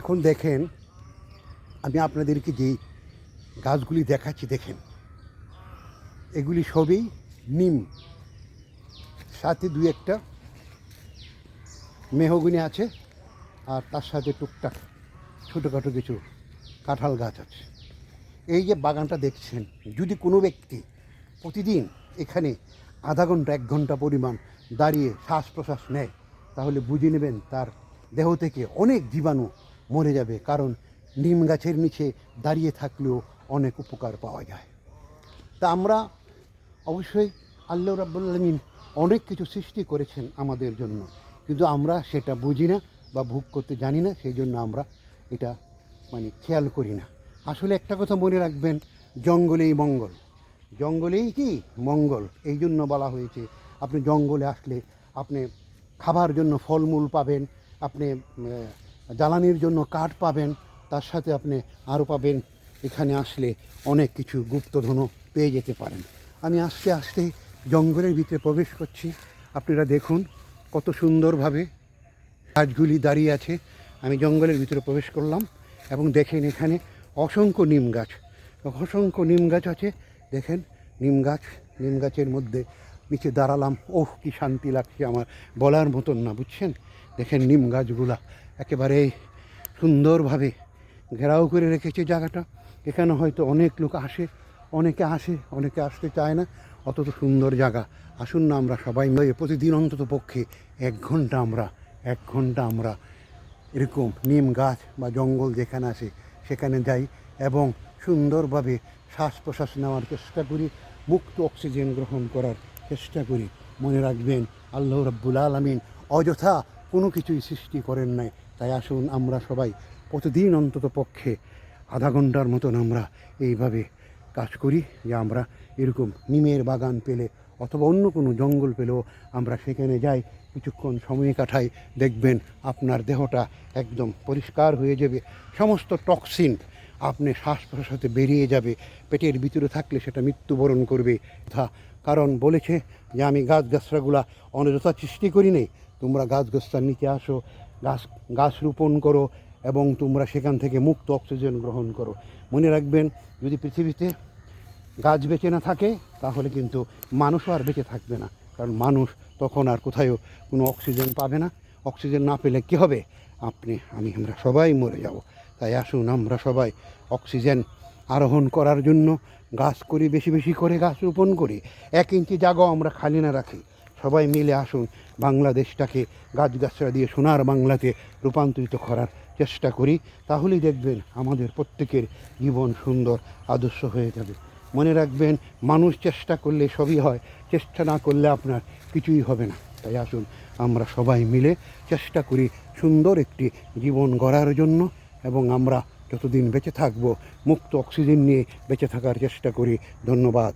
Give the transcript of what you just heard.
এখন দেখেন, আমি আপনাদেরকে যে গাছগুলি দেখাচ্ছি, দেখেন। এগুলি সবই নিম। সাথে দুই একটা মেহগুনি আছে, আর তার সাথে টুকটাক ছোটোখাটো কিছু কাঁঠাল গাছ আছে। এই যে বাগানটা দেখছেন, যদি কোনো ব্যক্তি প্রতিদিন এখানে আধা ঘণ্টা, এক ঘণ্টা পরিমাণ দাঁড়িয়ে শ্বাস প্রশ্বাস নেয়, তাহলে বুঝে নেবেন তার দেহ থেকে অনেক জীবাণু মরে যাবে, কারণ নিম গাছের নিচে দাঁড়িয়ে থাকলেও অনেক উপকার পাওয়া যায়। তা আমরা অবশ্যই আল্লাহ রাব্বুল আলমিন অনেক কিছু সৃষ্টি করেছেন আমাদের জন্য, কিন্তু আমরা সেটা বুঝি না বা ভোগ করতে জানি না সেই জন্য আমরা এটা মানে খেয়াল করি না। আসলে একটা কথা মনে রাখবেন, জঙ্গলেই মঙ্গল। জঙ্গলেই কি? মঙ্গল। এই জন্য বলা হয়েছে, আপনি জঙ্গলে আসলে আপনি খাবার জন্য ফলমূল পাবেন, আপনি জ্বালানির জন্য কাঠ পাবেন, তার সাথে আপনি আরও পাবেন। এখানে আসলে অনেক কিছু গুপ্তধনও পেয়ে যেতে পারেন। আমি আস্তে আস্তে জঙ্গলের ভিতরে প্রবেশ করছি। আপনারা দেখুন কত সুন্দরভাবে গাছগুলি দাঁড়িয়ে আছে। আমি জঙ্গলের ভিতরে প্রবেশ করলাম এবং দেখেন এখানে অসংখ্য নিম গাছ। অসংখ্য নিম গাছ আছে। দেখেন, নিম গাছ, নিম গাছের মধ্যে নিচে দাঁড়ালাম, ওহ, কি শান্তি লাগছে আমার। বলার মতন না, বুঝছেন? দেখেন নিম গাছগুলা একেবারে সুন্দরভাবে ঘেরাও করে রেখেছে জায়গাটা। এখানে হয়তো অনেক লোক আসে, অনেকে আসে, অনেকে আসতে চায় না। অত তো সুন্দর জায়গা। আসুন না আমরা সবাই মিলে, প্রতিদিন অন্তত পক্ষে এক ঘণ্টা আমরা, এক ঘণ্টা আমরা এরকম নিম গাছ বা জঙ্গল যেখানে আছে, সেখানে যাই এবং সুন্দরভাবে শ্বাস প্রশ্বাস নেওয়ার চেষ্টা করি, মুক্ত অক্সিজেন গ্রহণ করার চেষ্টা করি। মনে রাখবেন, আল্লাহ রাব্বুল আলমিন অযথা কোনো কিছুই সৃষ্টি করেন নাই। তাই আসুন আমরা সবাই প্রতিদিন অন্তত পক্ষে আধা ঘণ্টার মতন আমরা এইভাবে কাজ করি যে আমরা এরকম নিমের বাগান পেলে অথবা অন্য কোনো জঙ্গল পেলেও আমরা সেখানে যাই, কিছুক্ষণ সময় কাটাই, দেখবেন আপনার দেহটা একদম পরিষ্কার হয়ে যাবে। সমস্ত টক্সিন আপনি শ্বাস প্রশ্বাসে বেরিয়ে যাবে, পেটের ভিতরে থাকলে সেটা মৃত্যুবরণ করবে। তা কারণ বলেছে যে আমি গাছ গাছরাগুলা অনযথা সৃষ্টি করি নেই। তোমরা গাছ গাছটার নিচে আসো, গাছ গাছ রোপণ করো এবং তোমরা সেখান থেকে মুক্ত অক্সিজেন গ্রহণ করো। মনে রাখবেন, যদি পৃথিবীতে গাছ বেঁচে না থাকে, তাহলে কিন্তু মানুষও আর বেঁচে থাকবে না। কারণ মানুষ তখন আর কোথায়ও কোনো অক্সিজেন পাবে না। অক্সিজেন না পেলে কী হবে? আপনি, আমি, আমরা সবাই মরে যাব। তাই আসুন আমরা সবাই অক্সিজেন আরোহণ করার জন্য গাছ করি, বেশি বেশি করে গাছ রোপণ করি। এক ইঞ্চি জাগাও আমরা খালি না রাখি। সবাই মিলে আসুন বাংলাদেশটাকে গাছগাছরা দিয়ে সোনার বাংলাতে রূপান্তরিত করার চেষ্টা করি। তাহলেই দেখবেন আমাদের প্রত্যেকের জীবন সুন্দর, আদর্শ হয়ে যাবে। মনে রাখবেন, মানুষ চেষ্টা করলে সবই হয়, চেষ্টা না করলে আপনার কিছুই হবে না। তাই আসুন আমরা সবাই মিলে চেষ্টা করি সুন্দর একটি জীবন গড়ার জন্য। এবং আমরা যতদিন বেঁচে থাকব মুক্ত অক্সিজেন নিয়ে বেঁচে থাকার চেষ্টা করি। ধন্যবাদ।